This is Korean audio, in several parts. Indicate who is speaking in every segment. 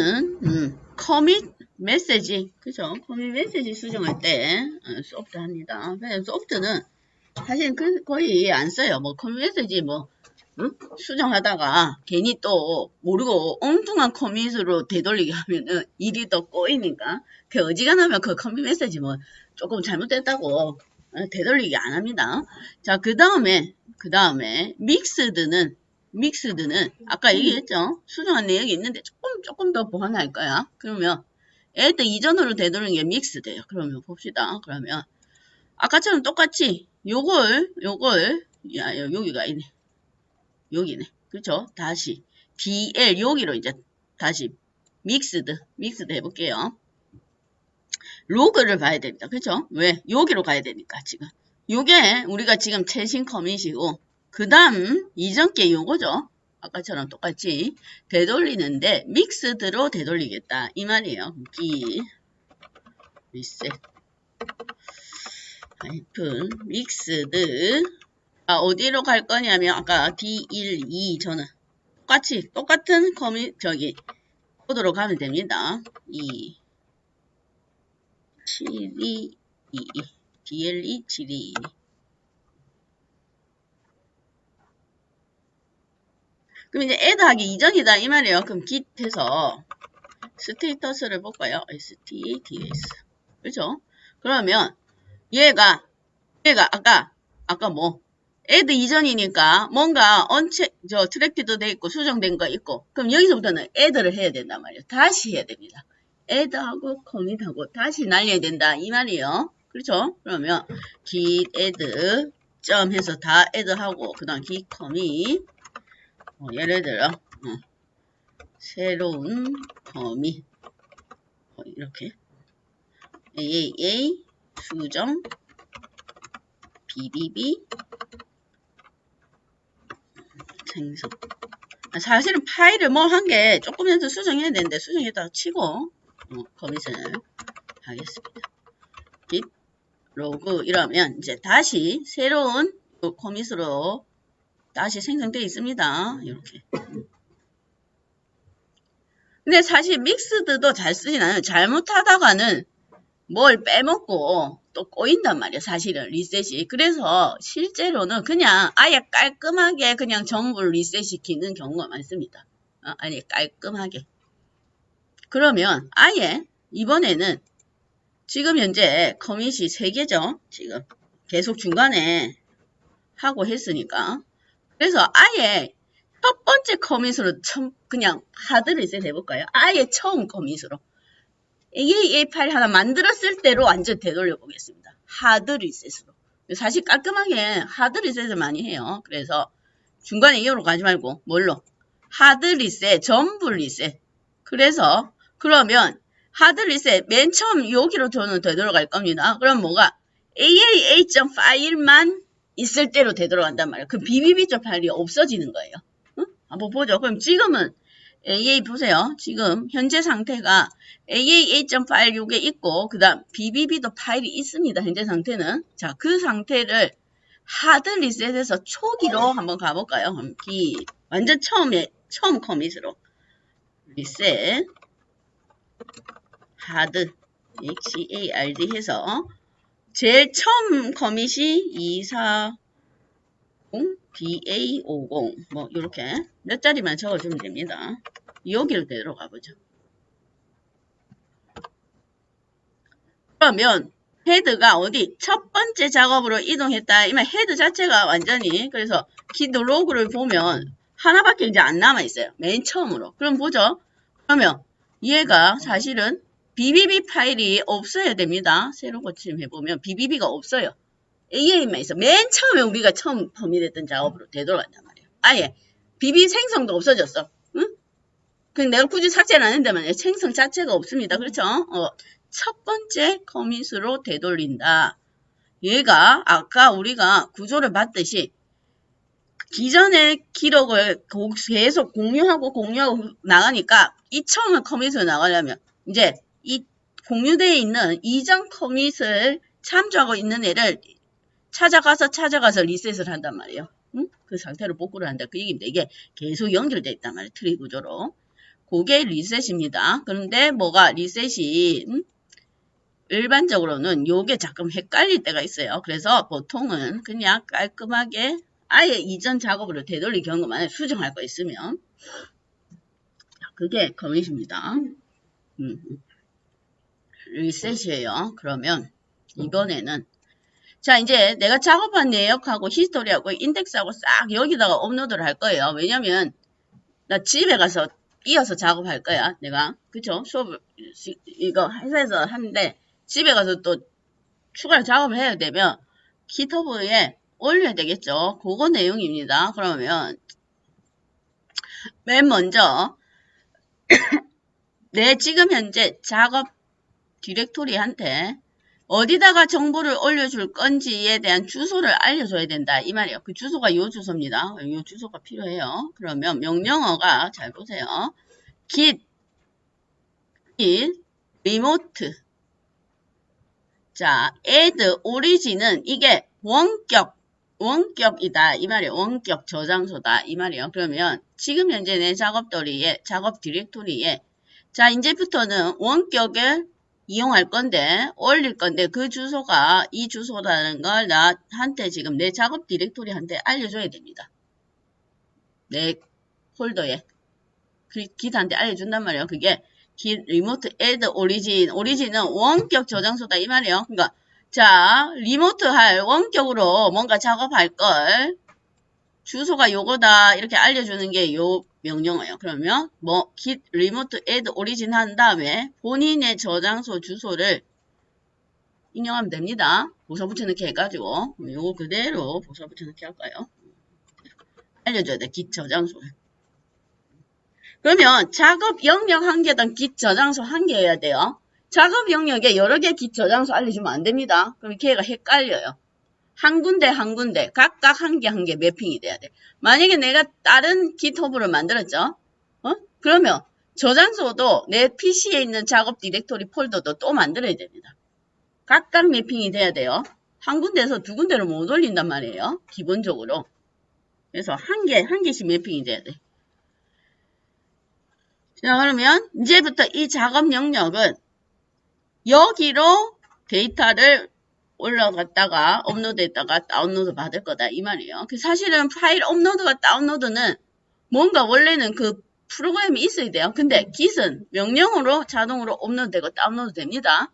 Speaker 1: 얘는 음, 커밋 메시지 그죠? 커밋 메시지 수정할 때 어, 소프트 합니다. 소프트는 사실 그 거의 안 써요. 뭐 커밋 메시지 뭐 응? 수정하다가 괜히 또 모르고 엉뚱한 커밋으로 되돌리게 하면은 일이 더 꼬이니까 그 어지간하면 그 커밋 메시지 뭐 조금 잘못됐다고 어, 되돌리기 안 합니다. 자, 그 다음에, 그 다음에, 믹스드는, 믹스드는, 아까 얘기했죠? 수정한 내역이 있는데 조금, 조금 더 보완할 거야. 그러면, 애들 이전으로 되돌리는 게 믹스돼요. 그러면 봅시다. 그러면, 아까처럼 똑같이, 요걸, 요걸, 야, 여- 여기가 있네. 여기네. 그쵸? 다시, DL, 여기로 이제, 다시, 믹스드, 믹스드 해볼게요. 로그를 봐야 됩니다. 그쵸? 왜? 여기로 가야 되니까, 지금. 요게 우리가 지금 최신 커밋이고, 그 다음 이전 게 요거죠. 아까처럼 똑같이 되돌리는데, 믹스드로 되돌리겠다. 이 말이에요. 기, 리셋, 하이픈, 믹스드. 아, 어디로 갈 거냐면, 아까 D1, 2 저는 똑같이, 똑같은 커밋, 저기, 코드로 가면 됩니다. 2, 7222 DLE 72 그럼 이제 애드 하기 이전이다 이 말이에요. 그럼 git 해서 스테이터스를 볼까요? stds 그렇죠? 그러면 얘가 얘가 아까 아까 뭐 애드 이전이니까 뭔가 언체 저 트랙티도 돼 있고 수정된 거 있고 그럼 여기서부터는 애드를 해야 된단 말이에요. 다시 해야 됩니다. add하고 commit하고 다시 날려야 된다 이 말이에요. 그렇죠? 그러면 git add 점 해서 다 add하고 그 다음 git commit 어, 예를 들어 어, 새로운 commit 어, 이렇게. Aaa 수정 bbb 생성. 아, 사실은 파일을 뭐한개 조금이라도 수정해야 되는데 수정했다가 치고 어, 커밋을 하겠습니다. git 로그 이러면 이제 다시 새로운 그 커밋으로 다시 생성되어 있습니다. 이렇게. 근데 사실 믹스드도 잘 쓰진 않아요. 잘못하다가는 뭘 빼먹고 또 꼬인단 말이에요. 사실은 리셋이. 그래서 실제로는 그냥 아예 깔끔하게 그냥 전부 리셋시키는 경우가 많습니다. 어, 아니 깔끔하게. 그러면 아예 이번에는 지금 현재 커밋이 3개죠. 지금 계속 중간에 하고 했으니까. 그래서 아예 첫 번째 커밋으로 처음 그냥 하드 리셋 해볼까요? 아예 처음 커밋으로. AAA 파일 하나 만들었을 때로 완전 되돌려 보겠습니다. 하드 리셋으로. 사실 깔끔하게 하드 리셋을 많이 해요. 그래서 중간에 이어로 가지 말고 뭘로? 하드 리셋, 전부 리셋. 그래서 그러면 하드 리셋 맨 처음 여기로 저는 되돌아갈 겁니다. 그럼 뭐가 AAA 파일만 있을 때로 되돌아간단 말이에요. 그 BBB 파일이 없어지는 거예요. 응? 한번 보죠. 그럼 지금은 AA 보세요. 지금 현재 상태가 AAA 파일 요게 있고 그 다음 BBB도 파일이 있습니다. 현재 상태는 자 그 상태를 하드 리셋에서 초기로 한번 가볼까요? 기 완전 처음에 처음 커밋으로 리셋 하드 HARD 해서 제일 처음 커밋이 240 BA50 뭐 이렇게 몇 자리만 적어주면 됩니다. 여기로 들어가 보죠. 그러면 헤드가 어디 첫 번째 작업으로 이동했다. 이면 헤드 자체가 완전히 그래서 키드 로그를 보면 하나밖에 이제 안 남아 있어요. 맨 처음으로. 그럼 보죠. 그러면 얘가 사실은 BBB 파일이 없어야 됩니다. 새로 고침 해보면 BBB가 없어요. AA만 있어. 맨 처음에 우리가 처음 범위됐던 작업으로 되돌아간단 말이에요. 아예 BB 생성도 없어졌어. 응? 그 내가 굳이 삭제를 안 했는데 생성 자체가 없습니다. 그렇죠? 어, 첫 번째 커밋으로 되돌린다. 얘가 아까 우리가 구조를 봤듯이 기존의 기록을 계속 공유하고 공유하고 나가니까 이 처음에 커밋으로 나가려면 이제 이 공유되어 있는 이전 커밋을 참조하고 있는 애를 찾아가서 찾아가서 리셋을 한단 말이에요. 응? 그 상태로 복구를 한다. 그 얘기입니다. 이게 계속 연결되어 있단 말이에요. 트리 구조로. 그게 리셋입니다. 그런데 뭐가 리셋이 음? 일반적으로는 요게 조금 헷갈릴 때가 있어요. 그래서 보통은 그냥 깔끔하게 아예 이전 작업으로 되돌리 경험만에 수정할 거 있으면 그게 커밋입니다. 음. 리셋이에요. 그러면 이번에는 자 이제 내가 작업한 내역하고 히스토리하고 인덱스하고 싹 여기다가 업로드를 할 거예요. 왜냐면 나 집에 가서 이어서 작업할 거야. 내가 그쵸? 수업 이거 회사에서 하는데 집에 가서 또 추가로 작업을 해야 되면 기터브에 올려야 되겠죠. 그거 내용입니다. 그러면 맨 먼저 내 지금 현재 작업 디렉토리한테 어디다가 정보를 올려줄 건지에 대한 주소를 알려줘야 된다. 이 말이에요. 그 주소가 요 주소입니다. 요 주소가 필요해요. 그러면 명령어가 잘 보세요. git, git, remote. 자, add origin은 이게 원격, 원격이다. 이 말이에요. 원격 저장소다. 이 말이에요. 그러면 지금 현재 내 작업도리에, 작업 디렉토리에 자, 이제부터는 원격을 이용할 건데, 올릴 건데, 그 주소가 이 주소라는 걸 나한테 지금 내 작업 디렉토리한테 알려줘야 됩니다. 내 폴더에. 그 기타한테 알려준단 말이에요. 그게 기, 리모트 애드 오리진. 오리진은 원격 저장소다. 이 말이에요. 그러니까, 자, 리모트 할, 원격으로 뭔가 작업할 걸, 주소가 요거다. 이렇게 알려주는 게 요 명령어예요. 그러면 뭐 git remote add origin 한 다음에 본인의 저장소 주소를 입력하면 됩니다. 보사 붙여넣기 해가지고 요거 그대로 보사 붙여넣기 할까요? 알려줘야 돼. git 저장소를. 그러면 작업 영역 한 개당 git 저장소 한 개여야 돼요. 작업 영역에 여러 개 git 저장소 알려주면 안 됩니다. 그럼 걔가 헷갈려요. 한 군데 한 군데 각각 한 개 한 개 매핑이 돼야 돼. 만약에 내가 다른 기톱으로 만들었죠? 어? 그러면 저장소도 내 PC에 있는 작업 디렉토리 폴더도 또 만들어야 됩니다. 각각 매핑이 돼야 돼요. 한 군데에서 두 군데로 못 올린단 말이에요. 기본적으로. 그래서 한 개, 한 개씩 매핑이 돼야 돼. 자, 그러면 이제부터 이 작업 영역은 여기로 데이터를 올라갔다가 업로드했다가 다운로드 받을 거다 이 말이에요. 그 사실은 파일 업로드와 다운로드는 뭔가 원래는 그 프로그램이 있어야 돼요. 근데 git은 명령으로 자동으로 업로드되고 다운로드 됩니다.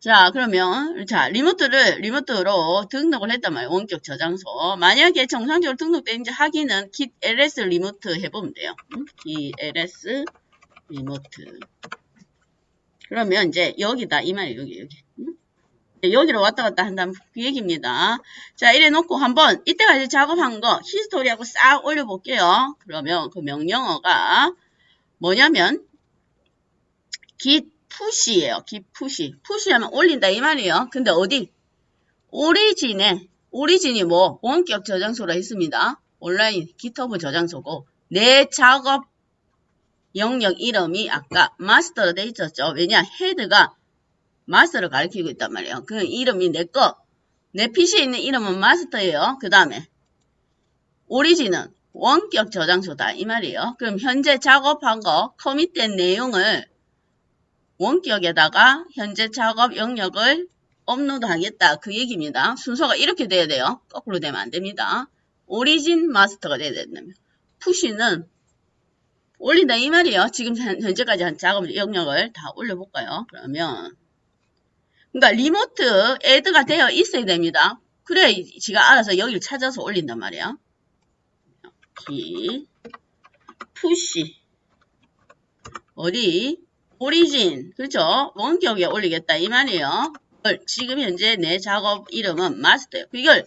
Speaker 1: 자 그러면 자 리모트를 리모트로 등록을 했단 말이에요. 원격 저장소. 만약에 정상적으로 등록된지 확인은 git ls 리모트 해보면 돼요. git ls 리모트. 그러면 이제 여기다 이 말이에요. 여기 여기. 여기로 왔다 갔다 한다는 그 얘기입니다. 자, 이래 놓고 한번 이때까지 작업한 거 히스토리하고 싹 올려볼게요. 그러면 그 명령어가 뭐냐면 git push예요. git push. push하면 올린다 이 말이에요. 근데 어디? 오리진에 오리진이 뭐 원격 저장소라 했습니다. 온라인 GitHub 저장소고 내 작업 영역 이름이 아까 마스터로 돼 있었죠. 왜냐 헤드가 마스터를 가리키고 있단 말이에요. 그 이름이 내 거. 내 PC에 있는 이름은 마스터예요. 그 다음에 오리진은 원격 저장소다 이 말이에요. 그럼 현재 작업한 거 커밋된 내용을 원격에다가 현재 작업 영역을 업로드 하겠다 그 얘기입니다. 순서가 이렇게 돼야 돼요. 거꾸로 되면 안 됩니다. 오리진 마스터가 돼야 된다면 푸시는 올린다 이 말이에요. 지금 현재까지 한 작업 영역을 다 올려볼까요? 그러면 그러니까 리모트 애드가 되어 있어야 됩니다. 그래 지가 알아서 여기를 찾아서 올린단 말이야. 기 푸시 어디 오리진 그렇죠 원격에 올리겠다 이 말이에요. 지금 현재 내 작업 이름은 마스터예요. 이걸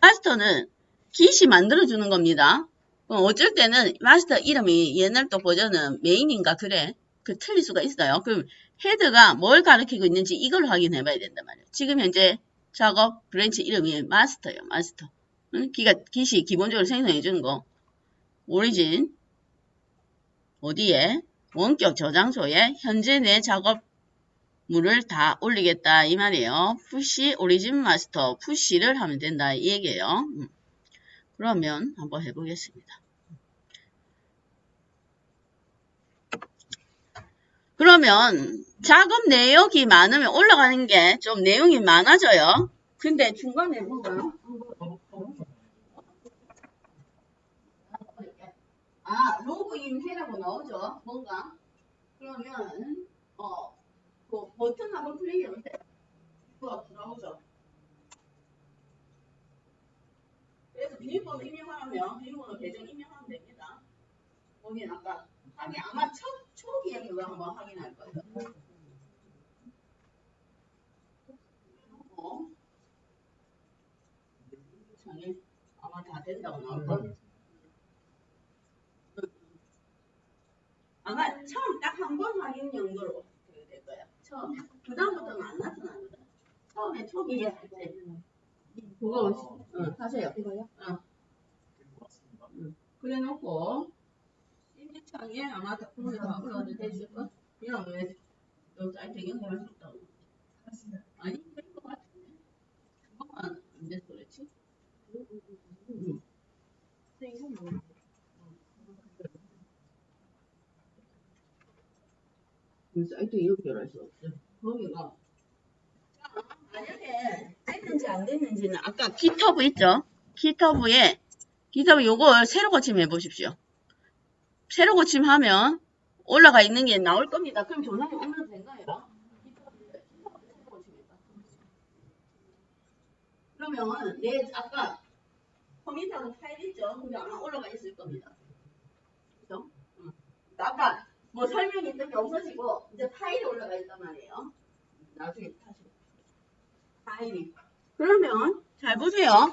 Speaker 1: 마스터는 기시 만들어주는 겁니다. 어쩔 때는 마스터 이름이 옛날 또 버전은 메인인가 그래 그 틀릴 수가 있어요. 그럼 헤드가 뭘 가리키고 있는지 이걸 확인해 봐야 된단 말이에요. 지금 현재 작업 브랜치 이름이 마스터예요. 마스터. 응? 기가, 기시 기본적으로 생성해 주는 거. 오리진 어디에? 원격 저장소에 현재 내 작업물을 다 올리겠다 이 말이에요. 푸시 오리진 마스터 푸시를 하면 된다 이 얘기예요. 음. 그러면 한번 해보겠습니다. 그러면 작업 내역이 많으면 올라가는 게 좀 내용이 많아져요. 근데 중간에 뭔가 아 로그인 해라고 나오죠. 뭔가 그러면 어 그 버튼 한번 클릭해보세요. 그거 나오죠. 그래서 비밀번호 입력하면 비밀번호 계정 입력하면 됩니다. 거기 아까 하긴 아마 첫 초기에 그거 한번 확인할 거예요. 어? 장애 아마 다 된다고 나올 거예요. 아마 처음 딱 한 번 확인 정도로 될 거예요. 처음에. 그 다음부터는 안 나타나거든. 처음에 초기에 할 때. 그거 응, 하세요.
Speaker 2: 이거요?
Speaker 1: 그래 놓고 신기창에 아마 덕분에 다 업로드 됐을 거. 그냥 왜 여기 사이트 연결할 수 있다고. 아니 그럴 것 같은데. 그거만 안 돼서 그렇지. 응. 그 사이트 연결할 수 없어. 거기가 자, 만약에 됐는지 안 됐는지는 아까 기터브 있죠? 기터브에 기터브 요걸 새로 고침해 보십시오. 새로 고침하면 올라가 있는 게 나올 겁니다. 그럼 전화기 오면 된 거예요. 기터브에 새로 고침해봐. 그러면 내 아까 컴퓨터하고 파일 있죠? 그게 아마 올라가 있을 겁니다. 그죠? 응. 아까 뭐 설명이 있던 게 없어지고 이제 파일이 올라가 있단 말이에요. 나중에 다시 파일이. 그러면 잘 보세요.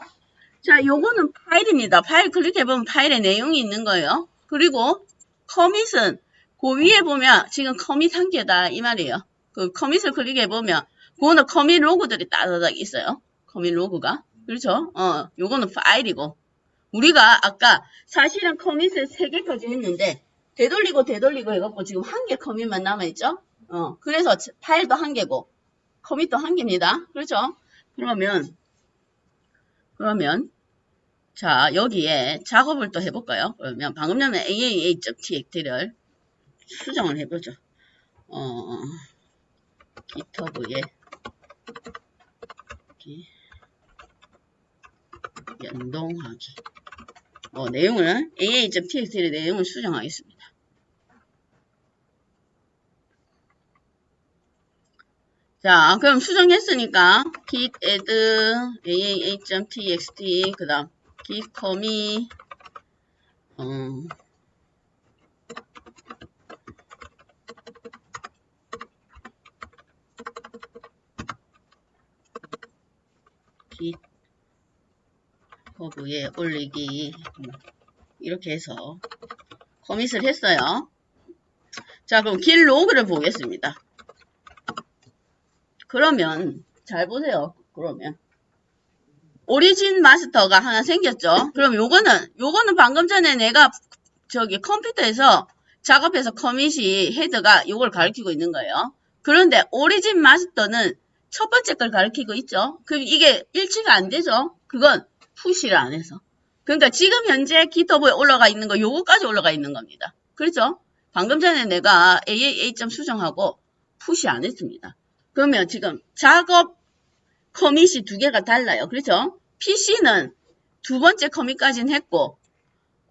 Speaker 1: 자, 요거는 파일입니다. 파일 클릭해보면 파일에 내용이 있는 거예요. 그리고 커밋은 그 위에 보면 지금 커밋 한 개다 이 말이에요. 그 커밋을 클릭해 보면 그거는 커밋 로그들이 따다닥 있어요. 커밋 로그가. 그렇죠? 어, 요거는 파일이고. 우리가 아까 사실은 커밋을 3개까지 했는데 되돌리고 되돌리고 해갖고 지금 한 개 커밋만 남아있죠? 어, 그래서 파일도 한 개고 커밋도 한 개입니다. 그렇죠? 그러면 그러면 자 여기에 작업을 또 해볼까요? 그러면 방금 전에 aaa.txt를 수정을 해보죠. 어, 기터브에 연동하기 어, 내용을 aa.txt의 내용을 수정하겠습니다. 자, 그럼 수정했으니까 git add aaa.txt 그 다음 commit 어, git 허브에 올리기 음, 이렇게 해서 커밋을 했어요. 자, 그럼 길 로그를 보겠습니다. 그러면 잘 보세요. 그러면 오리진 마스터가 하나 생겼죠. 그럼 요거는 요거는 방금 전에 내가 저기 컴퓨터에서 작업해서 커밋이 헤드가 요걸 가리키고 있는 거예요. 그런데 오리진 마스터는 첫 번째 걸 가리키고 있죠. 그럼 이게 일치가 안 되죠. 그건 푸시를 안 해서. 그러니까 지금 현재 기터브에 올라가 있는 거 요거까지 올라가 있는 겁니다. 그렇죠? 방금 전에 내가 AAA.점 수정하고 푸시 안 했습니다. 그러면 지금 작업 커밋이 두 개가 달라요. 그렇죠? PC는 두 번째 커밋까지는 했고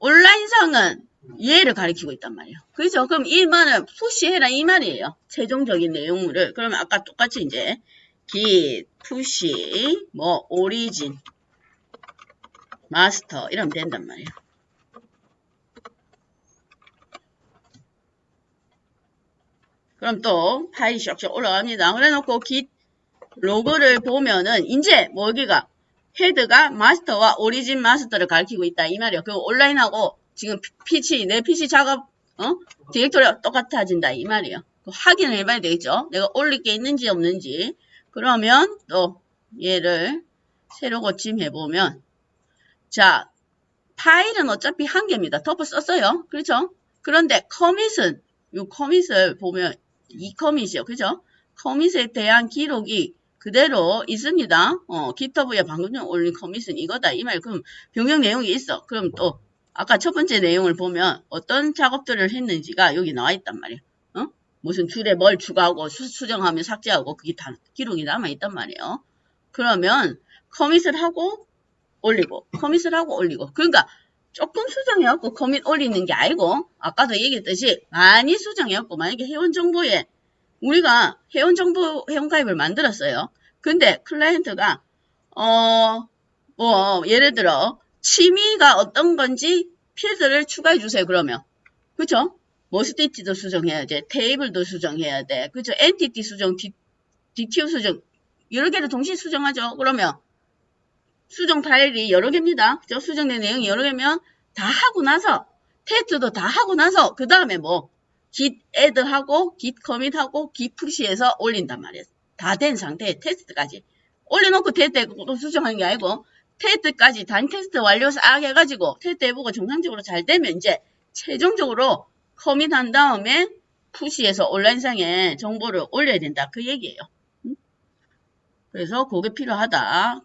Speaker 1: 온라인상은 얘를 가리키고 있단 말이에요. 그렇죠? 그럼 이 말은 푸시해라 이 말이에요. 최종적인 내용물을 그러면 아까 똑같이 이제 git, 푸시, 뭐 오리진, 마스터 이러면 된단 말이에요. 그럼 또 파일이 샥샥 올라갑니다. 그래놓고 git 로그를 보면은 이제 뭐 여기가 헤드가 마스터와 오리진 마스터를 가리키고 있다 이 말이에요. 그 온라인하고 지금 PC 내 PC 작업 어 디렉토리가 똑같아진다 이. 그 확인을 해봐야 되겠죠. 내가 올릴 게 있는지 없는지 그러면 또 얘를 새로 고침해 보면 자 파일은 어차피 한 개입니다. 덮어 썼어요. 그렇죠? 그런데 커밋은 이 커밋을 보면 이 커밋이요. 그죠? 커밋에 대한 기록이 그대로 있습니다. 어, 기터브에 방금 전 올린 커밋은 이거다. 이 말. 그럼 변경 내용이 있어. 그럼 또 아까 첫 번째 내용을 보면 어떤 작업들을 했는지가 여기 나와 있단 말이에요. 어? 무슨 줄에 뭘 추가하고 수, 수정하면 삭제하고 그게 다 기록이 남아있단 말이에요. 그러면 커밋을 하고 올리고 커밋을 하고 올리고 그러니까 조금 수정해갖고 커밋 올리는 게 아니고 아까도 얘기했듯이 많이 수정해갖고 만약에 회원 정보에 우리가 회원정보 회원가입을 만들었어요. 근데 클라이언트가 어 뭐 예를 들어 취미가 어떤 건지 필드를 추가해 주세요. 그러면 그죠? 머스티티도 수정해야 돼. 테이블도 수정해야 돼. 그죠? 엔티티 수정, 디, DTO 수정 여러 개를 동시에 수정하죠. 그러면 수정 파일이 여러 개입니다. 그죠? 수정된 내용이 여러 개면 다 하고 나서 테스트도 다 하고 나서 그 다음에 뭐 git add 하고 git commit 하고 git push해서 올린단 말이에요. 다 된 상태에 테스트까지 올려놓고 테스트 또 수정하는 게 아니고 테스트까지 단 테스트 완료 싹 해가지고 테스트 해보고 정상적으로 잘 되면 이제 최종적으로 커밋 한 다음에 푸시해서 온라인상에 정보를 올려야 된다 그 얘기예요. 응? 그래서 그게 필요하다.